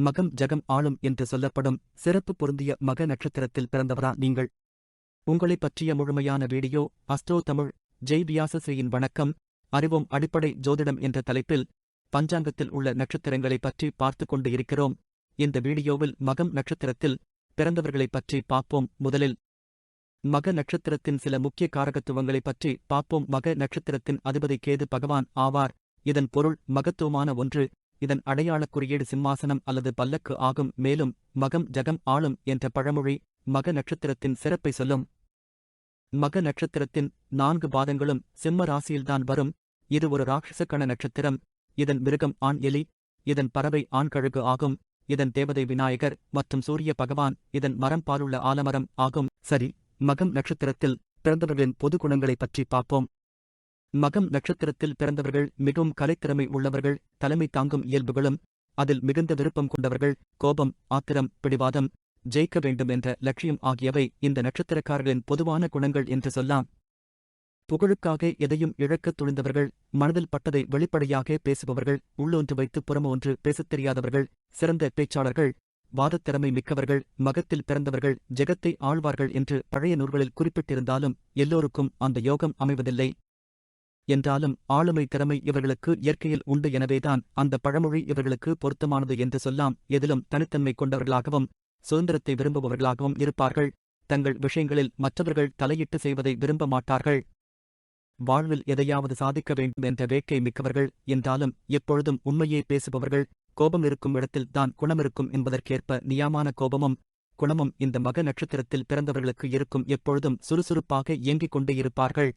மகம் ஜகம் ஆளும் என்று சொல்லப்படும் சிறப்பு பொருந்திய மக நட்சத்திரத்தில் பிறந்தவரா நீங்கள்? உங்களைப் பற்றிய முழுமையான வீடியோ அஸ்ட்ரோ தமிழ் ஜெய் வியாசஸ்ரீயின் வணக்கம். அறிவோம் அடிப்படை ஜோதிடம் என்ற தலைப்பில் பஞ்சாங்கத்தில் உள்ள நட்சத்திரங்களைப் பற்றி பார்த்து கொண்டு இருக்கிறோம். இந்த வீடியோவில் மகம் நட்சத்திரத்தில் பிறந்தவர்களைப் பற்றி பார்ப்போம் முதலில். மக நட்சத்திரத்தின் சில முக்கிய காரகத்துவங்களைப் பற்றி பார்ப்போம். மக நட்சத்திரத்தின் அதிபதி கேது பகவான் ஆவார். இதன் பொருள் மகத்துவமான ஒன்று. இதன் அடையாளக் குறியீடு சிம்மாசனம் அல்லது பல்லக்கு ஆகும். மேலும் மகம் ஜகம் ஆளும் என்ற பழமொழி மக நட்சத்திரத்தின் சிறப்பை சொல்லும். மக நட்சத்திரத்தின் நான்கு பாதங்களும் சிம்ம ராசியில்தான் வரும். இது ஒரு ராட்சசக்கண நட்சத்திரம். இதன் மிருகம் ஆண் எலி இதன் பறவை ஆண் கழுகு ஆகும். இதன் தேவதை விநாயகர் மற்றும் சூரிய பகவான் இதன் மரம் பாலுள்ள ஆலமரம் ஆகும். சரி மகம் நட்சத்திரத்தில் பிறந்தவர்களின் பொது குணங்களைப் பற்றி பார்ப்போம். மகம் நட்சத்திரத்தில் பிறந்தவர்கள் மிகவும் கலைத்திறமை உள்ளவர்கள் தலைமை தாங்கும் இயல்புகளும் அதில் மிகுந்த விருப்பம் கொண்டவர்கள் கோபம் ஆத்திரம் பிடிவாதம் ஜெயிக்க வேண்டும் என்ற லட்சியம் ஆகியவை இந்த நட்சத்திரக்காரர்களின் பொதுவான குணங்கள் என்று சொல்லலாம். புகழுக்காக எதையும் இழக்கத் துணிந்தவர்கள் மனதில் பட்டதை வெளிப்படையாக பேசுபவர்கள் உள்ளொன்று வைத்து புறமொன்று பேசத் தெரியாதவர்கள் சிறந்த பேச்சாளர்கள் வாதத்திறமை மிக்கவர்கள் மகத்தில் பிறந்தவர்கள் ஜெகத்தை ஆழ்வார்கள் என்று பழைய நூல்களில் குறிப்பிட்டிருந்தாலும் எல்லோருக்கும் அந்த யோகம் அமைவதில்லை. என்றாலும் ஆளுமை திறமை இவர்களுக்கு இயற்கையில் உண்டு எனவேதான் அந்த பழமொழி இவர்களுக்கு பொருத்தமானது என்று சொல்லாம் எதிலும் தனித்தன்மை கொண்டவர்களாகவும் சுதந்திரத்தை விரும்புபவர்களாகவும் இருப்பார்கள். தங்கள் விஷயங்களில் மற்றவர்கள் தலையிட்டு செய்வதை விரும்ப மாட்டார்கள். வாழ்வில் எதையாவது சாதிக்க வேண்டும் என்ற வேட்கை மிக்கவர்கள் என்றாலும் எப்பொழுதும் உண்மையே பேசுபவர்கள் கோபம் இருக்கும் இடத்தில் தான் குணமிருக்கும் என்பதற்கேற்ப நியாமான கோபமும் குணமும் இந்த மக நட்சத்திரத்தில் பிறந்தவர்களுக்கு இருக்கும் எப்பொழுதும் சுறுசுறுப்பாக இயங்கிக் கொண்டே இருப்பார்கள்.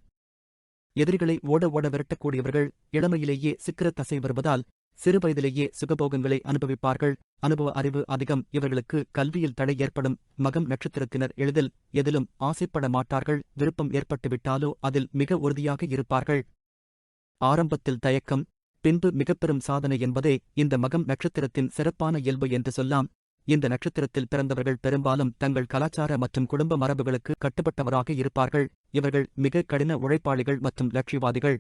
எதிரிகளை ஓட ஓட விரட்டக்கூடியவர்கள் இளமையிலேயே சிக்கரத் தசை வருவதால் சிறுவயதிலேயே சுகபோகங்களை அனுபவிப்பார்கள். அனுபவ அறிவு அதிகம். இவர்களுக்கு கல்வியில் தடை ஏற்படும் மகம் நட்சத்திரத்தினர் எளிதில் எதிலும் ஆசைப்பட மாட்டார்கள். விருப்பம் ஏற்பட்டுவிட்டாலோ அதில் மிக உறுதியாக இருப்பார்கள். ஆரம்பத்தில் தயக்கம் பின்பு மிகப்பெரும் சாதனை என்பதே இந்த மகம் நட்சத்திரத்தின் சிறப்பான இயல்பு என்று சொல்லாம். இந்த நட்சத்திரத்தில் பிறந்தவர்கள் பெரும்பாலும் தங்கள் கலாச்சார மற்றும் குடும்ப மரபுகளுக்கு கட்டுப்பட்டவராக இருப்பார்கள். இவர்கள் மிக கடின உழைப்பாளிகள் மற்றும் லட்சியவாதிகள்.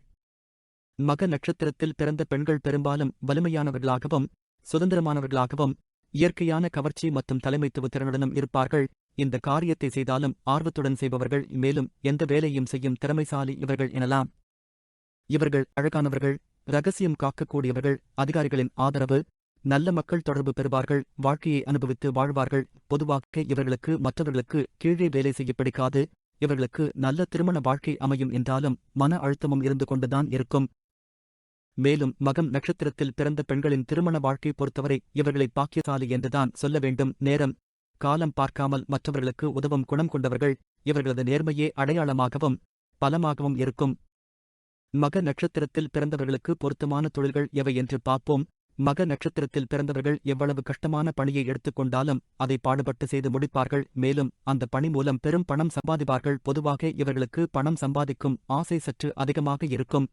மக நட்சத்திரத்தில் பிறந்த பெண்கள் பெரும்பாலும் வலிமையானவர்களாகவும் சுதந்திரமானவர்களாகவும் இயற்கையான கவர்ச்சி மற்றும் தலைமைத்துவ திறனுடனும் இருப்பார்கள். இந்த காரியத்தை செய்தாலும் ஆர்வத்துடன் செய்பவர்கள் மேலும் எந்த வேலையும் செய்யும் திறமைசாலி இவர்கள் எனலாம். இவர்கள் அழகானவர்கள் ரகசியம் காக்கக்கூடியவர்கள் அதிகாரிகளின் ஆதரவு நல்ல மக்கள் தொடர்பு பெறுவார்கள் வாழ்க்கையை அனுபவித்து வாழ்வார்கள். பொதுவாக இவர்களுக்கு மற்றவர்களுக்கு கீழே வேலை செய்ய பிடிக்காது. இவர்களுக்கு நல்ல திருமண வாழ்க்கை அமையும் என்றாலும் மன அழுத்தமும் இருந்து கொண்டுதான் இருக்கும். மேலும் மகம் நட்சத்திரத்தில் பிறந்த பெண்களின் திருமண வாழ்க்கை பொறுத்தவரை இவர்களை பாக்கியசாலி என்றுதான் சொல்ல வேண்டும். நேரம். காலம் பார்க்காமல் மற்றவர்களுக்கு உதவும் குணம் கொண்டவர்கள் இவர்களது நேர்மையே அடையாளமாகவும் பலமாகவும் இருக்கும். மக நட்சத்திரத்தில் பிறந்தவர்களுக்கு பொருத்தமான தொழில்கள் எவை என்று பார்ப்போம். மக நட்சத்திரத்தில் பிறந்தவர்கள் எவ்வளவு கஷ்டமான பணியை எடுத்துக்கொண்டாலும் அதை பாடுபட்டு செய்து முடிப்பார்கள். மேலும் அந்த பணி மூலம் பெரும் பணம் சம்பாதிப்பார்கள். பொதுவாக இவர்களுக்கு பணம் சம்பாதிக்கும் ஆசை சற்று அதிகமாக இருக்கும்.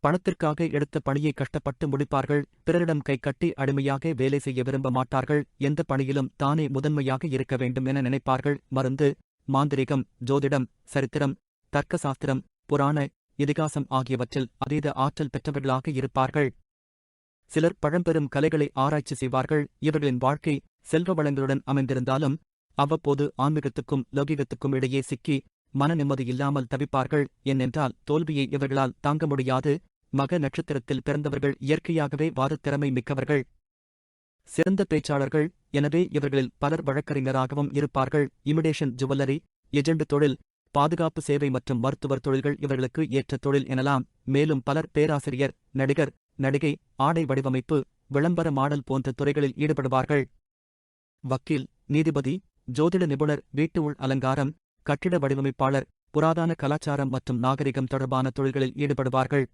பணத்திற்காக எடுத்த பணியை கஷ்டப்பட்டு முடிப்பார்கள். பிறரிடம் கைகட்டி அடிமையாக வேலை செய்ய விரும்ப மாட்டார்கள். எந்த பணியிலும் தானே முதன்மையாக இருக்க வேண்டும் என நினைப்பார்கள். மருந்து மாந்திரிகம் ஜோதிடம் சரித்திரம் தர்க்கசாஸ்திரம் புராண இதிகாசம் ஆகியவற்றில் அதீத ஆற்றல் பெற்றவர்களாக இருப்பார்கள். சிலர் பழம்பெரும் கலைகளை ஆராய்ச்சி செய்வார்கள். இவர்களின் வாழ்க்கை செல்வ வளங்களுடன் அமைந்திருந்தாலும் அவ்வப்போது ஆன்மீகத்துக்கும் லௌகிகத்துக்கும் இடையே சிக்கி மன நிம்மதி இல்லாமல் தவிப்பார்கள். ஏனென்றால் தோல்வியை இவர்களால் தாங்க முடியாது. மக நட்சத்திரத்தில் பிறந்தவர்கள் இயற்கையாகவே வாதத்திறமை மிக்கவர்கள். சிறந்த பேச்சாளர்கள். எனவே இவர்களில் பலர் வழக்கறிஞராகவும் இருப்பார்கள். இமிடேஷன் ஜுவல்லரி எஜெண்டு தொழில் பாதுகாப்பு சேவை மற்றும் மருத்துவர் தொழில்கள் இவர்களுக்கு ஏற்ற தொழில் எனலாம். மேலும் பலர் பேராசிரியர் நடிகர் நடிகை ஆடை வடிவமைப்பு விளம்பர மாடல் போன்ற துறைகளில் ஈடுபடுவார்கள். வக்கீல் நீதிபதி ஜோதிட நிபுணர் வீட்டு உள் அலங்காரம் கட்டிட வடிவமைப்பாளர் புராதான கலாச்சாரம் மற்றும் நாகரிகம் தொடர்பான தொழில்களில் ஈடுபடுவார்கள்.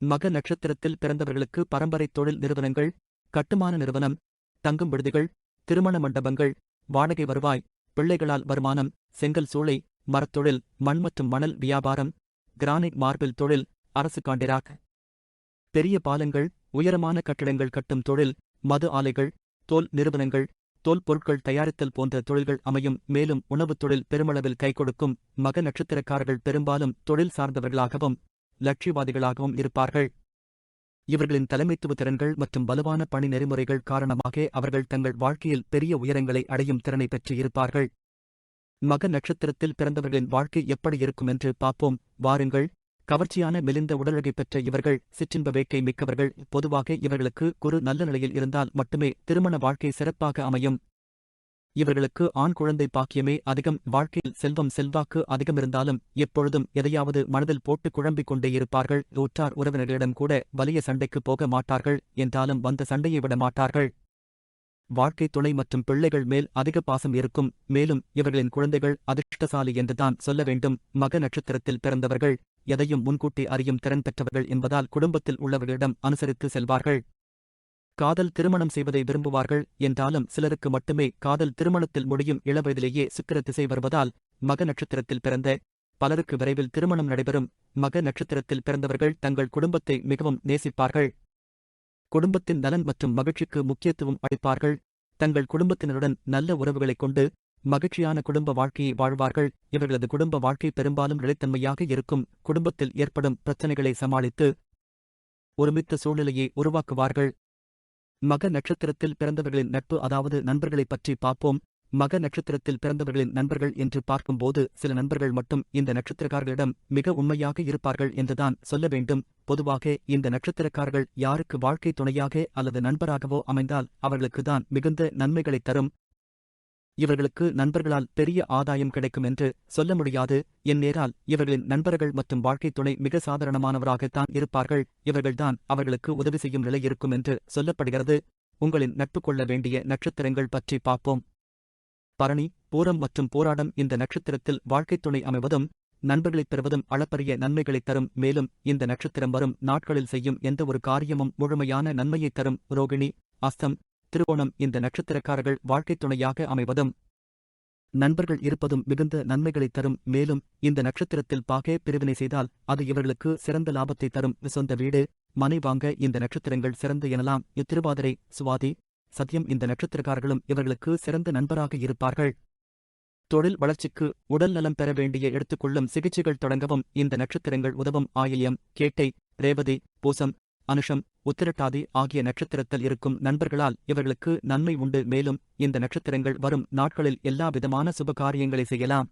மக நட்சத்திரத்தில் பிறந்தவர்களுக்கு பரம்பரை தொழில் நிறுவனங்கள் கட்டுமான நிறுவனம் தங்கும் விடுதிகள் திருமண மண்டபங்கள் வாடகை வருவாய் பிள்ளைகளால் வருமானம் செங்கல் சூளை மரத்தொழில் மண் மற்றும் மணல் வியாபாரம் கிரானைட் மார்பிள் தொழில் அரசு காண்டிராக். பெரிய பாலங்கள் உயரமான கட்டடங்கள் கட்டும் தொழில் மது ஆலைகள் தோல் நிறுவனங்கள் தோல் பொருட்கள் தயாரித்தல் போன்ற தொழில்கள் அமையும். மேலும் உணவுத் தொழில் பெருமளவில் கை கொடுக்கும் மக நட்சத்திரக்காரர்கள் பெரும்பாலும் தொழில் சார்ந்தவர்களாகவும் லட்சியவாதிகளாகவும் இருப்பார்கள். இவர்களின் தலைமைத்துவ திறன்கள் மற்றும் வலுவான பணி நெறிமுறைகள் காரணமாக அவர்கள் தங்கள் வாழ்க்கையில் பெரிய உயரங்களை அடையும் திறனை பெற்று இருப்பார்கள். மக நட்சத்திரத்தில் பிறந்தவர்களின் வாழ்க்கை எப்படி இருக்கும் என்று பார்ப்போம். வாருங்கள். கவர்ச்சியான மெலிந்த உடலழகை பெற்ற இவர்கள் சிற்றின்ப வேட்கை மிக்கவர்கள் பொதுவாக இவர்களுக்கு குறு நல்ல நிலையில் இருந்தால் மட்டுமே திருமண வாழ்க்கை சிறப்பாக அமையும். இவர்களுக்கு ஆண் குழந்தை பாக்கியமே அதிகம் வாழ்க்கையில் செல்வம் செல்வாக்கு அதிகம் இருந்தாலும் எப்பொழுதும் எதையாவது மனதில் போட்டு குழம்பிக் கொண்டே இருப்பார்கள். உற்றார் உறவினர்களிடம் கூட வலிய சண்டைக்கு போக மாட்டார்கள் என்றாலும் வந்த சண்டையை விட மாட்டார்கள். வாழ்க்கை துணை மற்றும் பிள்ளைகள் மேல் அதிக பாசம் இருக்கும் மேலும் இவர்களின் குழந்தைகள் அதிர்ஷ்டசாலி என்றுதான் சொல்ல வேண்டும். மக நட்சத்திரத்தில் பிறந்தவர்கள் எதையும் முன்கூட்டி அறியும் திறன் பெற்றவர்கள் என்பதால் குடும்பத்தில் உள்ளவர்களிடம் அனுசரித்து செல்வார்கள். காதல் திருமணம் செய்வதை விரும்புவார்கள் என்றாலும் சிலருக்கு மட்டுமே காதல் திருமணத்தில் முடியும் இளவயதிலேயே சுக்கிர திசை வருவதால் மக நட்சத்திரத்தில் பிறந்த பலருக்கு விரைவில் திருமணம் நடைபெறும். மக நட்சத்திரத்தில் பிறந்தவர்கள் தங்கள் குடும்பத்தை மிகவும் நேசிப்பார்கள். குடும்பத்தின் நலன் மற்றும் மகிழ்ச்சிக்கு முக்கியத்துவம் அளிப்பார்கள். தங்கள் குடும்பத்தினருடன் நல்ல உறவுகளைக் கொண்டு மகிழ்ச்சியான குடும்ப வாழ்க்கையை வாழ்வார்கள். இவர்களது குடும்ப வாழ்க்கை பெரும்பாலும் நிலைத்தன்மையாக இருக்கும். குடும்பத்தில் ஏற்படும் பிரச்சனைகளை சமாளித்து ஒருமித்த சூழ்நிலையை உருவாக்குவார்கள். மக நட்சத்திரத்தில் பிறந்தவர்களின் நட்பு அதாவது நண்பர்களைப் பற்றி பார்ப்போம். மக நட்சத்திரத்தில் பிறந்தவர்களின் நண்பர்கள் என்று பார்க்கும்போது சில நண்பர்கள் மட்டும் இந்த நட்சத்திரக்காரர்களிடம் மிக உண்மையாக இருப்பார்கள் என்றுதான் சொல்ல வேண்டும். பொதுவாக இந்த நட்சத்திரக்காரர்கள் யாருக்கு வாழ்க்கை துணையாக அல்லது நண்பராகவோ அமைந்தால் அவர்களுக்குதான் மிகுந்த நன்மைகளைத் தரும். இவர்களுக்கு நண்பர்களால் பெரிய ஆதாயம் கிடைக்கும் என்று சொல்ல முடியாது. எந்நேரால் இவர்களின் நண்பர்கள் மற்றும் வாழ்க்கை துணை மிக சாதாரணமானவராகத்தான் இருப்பார்கள். இவர்கள்தான் அவர்களுக்கு உதவி செய்யும் நிலை இருக்கும் என்று சொல்லப்படுகிறது. உங்களின் நட்பு கொள்ள வேண்டிய நட்சத்திரங்கள் பற்றி பார்ப்போம். பரணி பூரம் மற்றும் போராடம் இந்த நட்சத்திரத்தில் வாழ்க்கைத் துணை அமைவதும் நண்பர்களைப் பெறுவதும் அளப்பரிய நன்மைகளைத் தரும். மேலும் இந்த நட்சத்திரம் வரும் நாட்களில் செய்யும் எந்த ஒரு காரியமும் முழுமையான நன்மையைத் தரும். ரோகிணி அஸ்தம் திருவோணம் இந்த நட்சத்திரக்காரர்கள் வாழ்க்கைத் துணையாக அமைவதும் நண்பர்கள் இருப்பதும் மிகுந்த நன்மைகளைத் தரும். மேலும் இந்த நட்சத்திரத்தில் பாகே பிரிவினை செய்தால் அது இவர்களுக்கு சிறந்த லாபத்தை தரும். சொந்த வீடு மனை வாங்க இந்த நட்சத்திரங்கள் சிறந்து எனலாம். இத்திருவாதிரை சுவாதி சத்தியம் இந்த நட்சத்திரக்காரர்களும் இவர்களுக்கு சிறந்த நண்பராக இருப்பார்கள். தொழில் வளர்ச்சிக்கு உடல் நலம் பெற வேண்டிய எடுத்துக்கொள்ளும் சிகிச்சைகள் தொடங்கவும். இந்த நட்சத்திரங்கள் உதவும். ஆயில்யம் கேட்டை ரேவதி பூசம் அனுஷம் உத்திரட்டாதி ஆகிய நட்சத்திரத்தில் இருக்கும் நண்பர்களால் இவர்களுக்கு நன்மை உண்டு. மேலும் இந்த நட்சத்திரங்கள் வரும் நாட்களில் எல்லா விதமான சுபகாரியங்களை செய்யலாம்.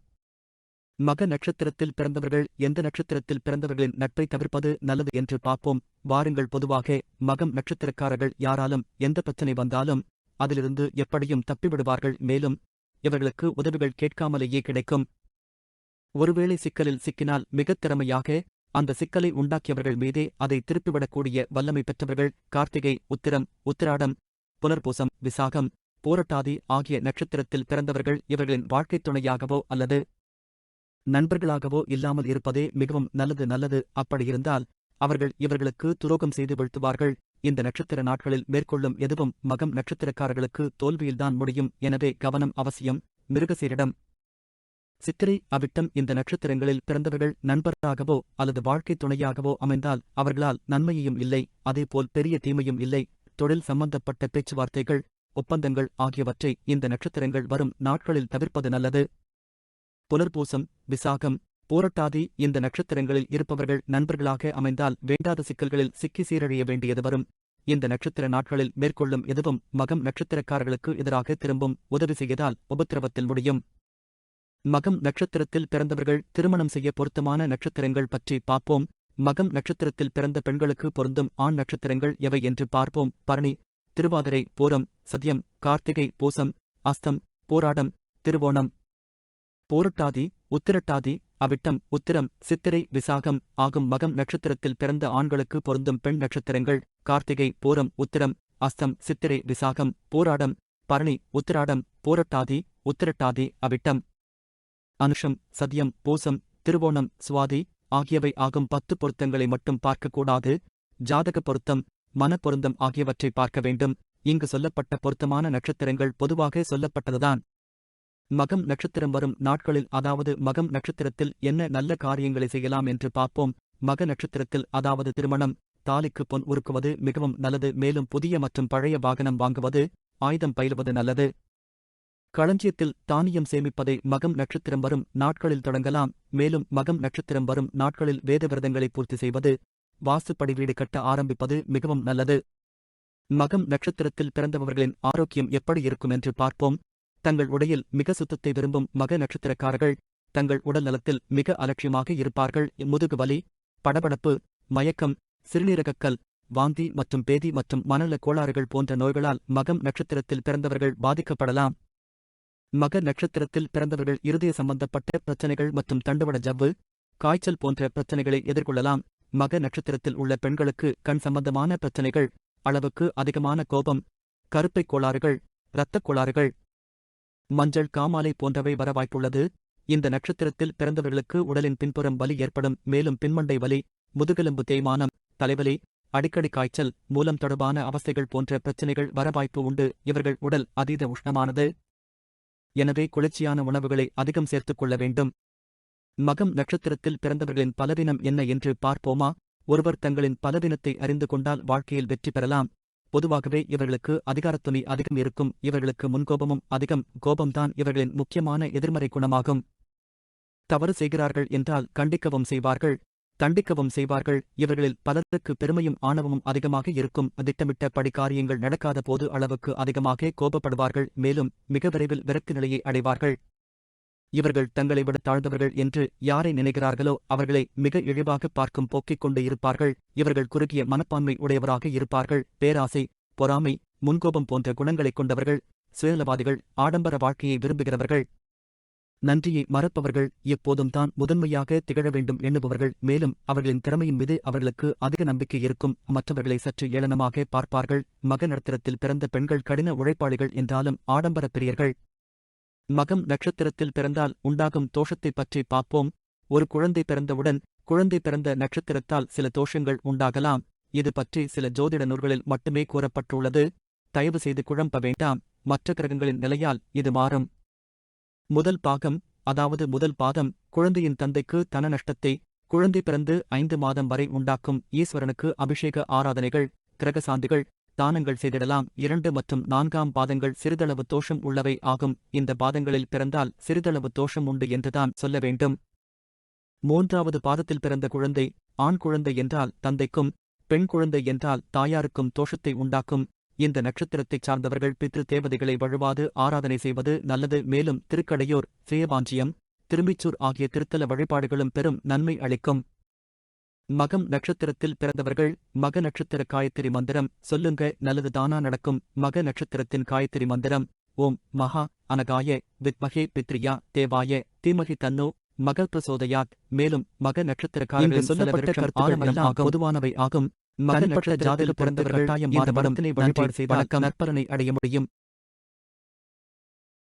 மக நட்சத்திரத்தில் பிறந்தவர்கள் எந்த நட்சத்திரத்தில் பிறந்தவர்களின் நட்பை தவிர்ப்பது நல்லது என்று பார்ப்போம். வாருங்கள் பொதுவாக மகம் நட்சத்திரக்காரர்கள் யாராலும் எந்த பிரச்சனை வந்தாலும் அதிலிருந்து எப்படியும் தப்பிவிடுவார்கள். மேலும் இவர்களுக்கு உதவிகள் கேட்காமலேயே கிடைக்கும். ஒருவேளை சிக்கலில் சிக்கினால் மிகத் திறமையாக அந்த சிக்கலை உண்டாக்கியவர்கள் மீதே அதை திருப்பிவிடக்கூடிய வல்லமை பெற்றவர்கள் கார்த்திகை உத்திரம் உத்திராடம் புனர்பூசம் விசாகம் போரட்டாதி ஆகிய நட்சத்திரத்தில் பிறந்தவர்கள் இவர்களின் வாழ்க்கைத் துணையாகவோ அல்லது நண்பர்களாகவோ இல்லாமல் இருப்பதே மிகவும் நல்லது நல்லது. அப்படியிருந்தால் அவர்கள் இவர்களுக்கு துரோகம் செய்து வீழ்த்துவார்கள். இந்த நட்சத்திர நாட்களில் மேற்கொள்ளும் எதுவும் மகம் நட்சத்திரக்காரர்களுக்கு தோல்வியில்தான் முடியும். எனவே கவனம் அவசியம். மிருகசீரிடம் சித்திரை அவிட்டம் இந்த நட்சத்திரங்களில் பிறந்தவர்கள் நண்பராகவோ அல்லது வாழ்க்கைத் துணையாகவோ அமைந்தால் அவர்களால் நன்மையையும் இல்லை அதேபோல் பெரிய தீமையும் இல்லை. தொழில் சம்பந்தப்பட்ட பேச்சுவார்த்தைகள் ஒப்பந்தங்கள் ஆகியவற்றை இந்த நட்சத்திரங்கள் வரும் நாட்களில் தவிர்ப்பது நல்லது. புனர்பூசம் விசாகம் போரட்டாதி இந்த நட்சத்திரங்களில் இருப்பவர்கள் நண்பர்களாக அமைந்தால் வேண்டாத சிக்கல்களில் சிக்கி சீரழிய வேண்டியது வரும். இந்த நட்சத்திர நாட்களில் மேற்கொள்ளும் எதுவும் மகம் நட்சத்திரக்காரர்களுக்கு எதிராக திரும்பும் உதவி செய்யதால் உபத்திரவத்தில் முடியும். மகம் நட்சத்திரத்தில் பிறந்தவர்கள் திருமணம் செய்ய பொருத்தமான நட்சத்திரங்கள் பற்றி பார்ப்போம். மகம் நட்சத்திரத்தில் பிறந்த பெண்களுக்கு பொருந்தும் ஆண் நட்சத்திரங்கள் எவை என்று பார்ப்போம். பரணி திருவாதிரை பூரம் சத்யம் கார்த்திகை பூசம் அஸ்தம் போராடம் திருவோணம். போரட்டாதி உத்திரட்டாதி அவிட்டம் உத்திரம் சித்திரை விசாகம் ஆகும் மகம் நட்சத்திரத்தில் பிறந்த ஆண்களுக்கு பொருந்தும் பெண் நட்சத்திரங்கள். கார்த்திகை பூரம் உத்திரம் அஸ்தம் சித்திரை விசாகம் போராடம் பரணி உத்திராடம் போரட்டாதி உத்திரட்டாதி அவிட்டம். அனுஷம் சதியம் பூசம் திருவோணம் சுவாதி ஆகியவை ஆகும் பத்து பொருத்தங்களை மட்டும் பார்க்கக்கூடாது. ஜாதக பொருத்தம் மனப்பொருந்தம் ஆகியவற்றை பார்க்க வேண்டும். இங்கு சொல்லப்பட்ட பொருத்தமான நட்சத்திரங்கள் பொதுவாக சொல்லப்பட்டதுதான். மகம் நட்சத்திரம் வரும் நாட்களில் அதாவது மகம் நட்சத்திரத்தில் என்ன நல்ல காரியங்களை செய்யலாம் என்று பார்ப்போம். மக நட்சத்திரத்தில் அதாவது திருமணம் தாலிக்கு பொன் உருக்குவது மிகவும் நல்லது. மேலும் புதிய மற்றும் பழைய வாகனம் வாங்குவது ஆயுதம் பயிலுவது நல்லது. களஞ்சியத்தில் தானியம் சேமிப்பதை மகம் நட்சத்திரம் வரும் நாட்களில் தொடங்கலாம். மேலும் மகம் நட்சத்திரம் வரும் நாட்களில் வேதவிரதங்களை பூர்த்தி செய்வது வாசுப்படி வீடு கட்ட ஆரம்பிப்பது மிகவும் நல்லது. மகம் நட்சத்திரத்தில் பிறந்தவர்களின் ஆரோக்கியம் எப்படி இருக்கும் என்று பார்ப்போம். தங்கள் உடையில் மிக சுத்தத்தை விரும்பும் மக நட்சத்திரக்காரர்கள் தங்கள் உடல் நலத்தில் மிக அலட்சியமாக இருப்பார்கள். முதுகு வலி படபடப்பு மயக்கம் சிறுநீரகக்கல் வாந்தி மற்றும் பேதி மற்றும் மனநல கோளாறுகள் போன்ற நோய்களால் மகம் நட்சத்திரத்தில் பிறந்தவர்கள் பாதிக்கப்படலாம். மக நட்சத்திரத்தில் பிறந்தவர்கள் இருதய சம்பந்தப்பட்ட பிரச்சனைகள் மற்றும் தண்டுவட ஜவ்வு காய்ச்சல் போன்ற பிரச்சனைகளை எதிர்கொள்ளலாம். மக நட்சத்திரத்தில் உள்ள பெண்களுக்கு கண் சம்பந்தமான பிரச்சனைகள் அளவுக்கு அதிகமான கோபம் கருப்பைக் கோளாறுகள் இரத்தக் கோளாறுகள் மஞ்சள் காமாலை போன்றவை வர வாய்ப்புள்ளது. இந்த நட்சத்திரத்தில் பிறந்தவர்களுக்கு உடலின் பின்புறம் வலி ஏற்படும் மேலும் பின்மண்டை வலி முதுகெலும்பு தேய்மானம் தலைவலி அடிக்கடி காய்ச்சல் மூலம் தொடர்பான அவஸ்தைகள் போன்ற பிரச்சனைகள் வர வாய்ப்பு உண்டு. இவர்கள் உடல் அதீத உஷ்ணமானது. எனவே குளிர்ச்சியான உணவுகளை அதிகம் சேர்த்துக் கொள்ள வேண்டும். மகம் நட்சத்திரத்தில் பிறந்தவர்களின் பலதினம் என்ன என்று பார்ப்போமா? ஒருவர் தங்களின் பலதினத்தை அறிந்து கொண்டால் வாழ்க்கையில் வெற்றி பெறலாம். பொதுவாகவே இவர்களுக்கு அதிகாரத்துணி அதிகம் இருக்கும் இவர்களுக்கு முன்கோபமும் அதிகம் கோபம்தான் இவர்களின் முக்கியமான எதிர்மறை குணமாகும். தவறு செய்கிறார்கள் என்றால் கண்டிக்கவும் செய்வார்கள். தண்டிக்கவும் செய்வார்கள். இவர்களில் பலருக்கு பெருமையும் ஆணவமும் அதிகமாக இருக்கும். திட்டமிட்ட படிக்காரியங்கள் நடக்காத போது அளவுக்கு அதிகமாக கோபப்படுவார்கள். மேலும் மிக விரைவில் விரக்தி நிலையை அடைவார்கள். இவர்கள் தங்களை விட தாழ்ந்தவர்கள் என்று யாரை நினைக்கிறார்களோ அவர்களை மிக இழிவாக பார்க்கும் போக்கிக் கொண்டு இருப்பார்கள். இவர்கள் குறுகிய மனப்பான்மை உடையவராக இருப்பார்கள். பேராசை பொறாமை முன்கோபம் போன்ற குணங்களைக் கொண்டவர்கள் சுயநலவாதிகள் ஆடம்பர வாழ்க்கையை விரும்புகிறவர்கள். நன்றியை மறப்பவர்கள் எப்போதும் தான் முதன்மையாக திகழ வேண்டும் எண்ணுபவர்கள் மேலும் அவர்களின் திறமையின் மீது அவர்களுக்கு அதிக நம்பிக்கை இருக்கும் மற்றவர்களை சற்று ஏளனமாக பார்ப்பார்கள். மக நட்சத்திரத்தில் பிறந்த பெண்கள் கடின உழைப்பாளிகள் என்றாலும் ஆடம்பர பிரியர்கள். மகம் நட்சத்திரத்தில் பிறந்தால் உண்டாகும் தோஷத்தைப் பற்றி பார்ப்போம். ஒரு குழந்தை பிறந்தவுடன் குழந்தை பிறந்த நட்சத்திரத்தால் சில தோஷங்கள் உண்டாகலாம். இது பற்றி சில ஜோதிட நூல்களில் மட்டுமே கூறப்பட்டுள்ளது. தயவு செய்து குழம்ப வேண்டாம். மற்ற கிரகங்களின் நிலையால் இது மாறும். முதல் பாகம் அதாவது முதல் பாதம் குழந்தையின் தந்தைக்கு தன நஷ்டத்தை குழந்தை பிறந்து ஐந்து மாதம் வரை உண்டாக்கும் ஈஸ்வரனுக்கு அபிஷேக ஆராதனைகள் கிரக சாந்திகள் தானங்கள் செய்திடலாம். இரண்டு மற்றும் நான்காம் பாதங்கள் சிறிதளவு தோஷம் உள்ளவை ஆகும். இந்த பாதங்களில் பிறந்தால் சிறிதளவு தோஷம் உண்டு என்றுதான் சொல்ல வேண்டும். மூன்றாவது பாதத்தில் பிறந்த குழந்தை ஆண் குழந்தை என்றால் தந்தைக்கும் பெண் குழந்தை என்றால் தாயாருக்கும் தோஷத்தை உண்டாக்கும். இந்த நட்சத்திரத்தைச் சார்ந்தவர்கள் பித்ரு தேவதைகளை வழுவாது ஆராதனை செய்வது நல்லது. மேலும் திருக்கடையூர் சேவாஞ்சியம் திரும்பிச்சூர் ஆகிய திருத்தல வழிபாடுகளும் பெரும் நன்மை அளிக்கும். மகம் நட்சத்திரத்தில் பிறந்தவர்கள் மக நட்சத்திர காயத்திரி மந்திரம் சொல்லுங்க நல்லது தானா நடக்கும். மக நட்சத்திரத்தின் காயத்திரி மந்திரம் ஓம் மகா அனகாய வித்மகே பித்ரியா தேவாய தீமகி தன்னோ மகள் பிரசோதயாத். மேலும் மக நட்சத்திரக்காரர்கள் சொல்லப்பட்ட பொதுவானவை ஆகும். மகன் ஜாதக பிறந்தவர்கள் கட்டாயம் மாறுபடும். வழிபாடு செய்து நற்பலனை அடைய முடியும்.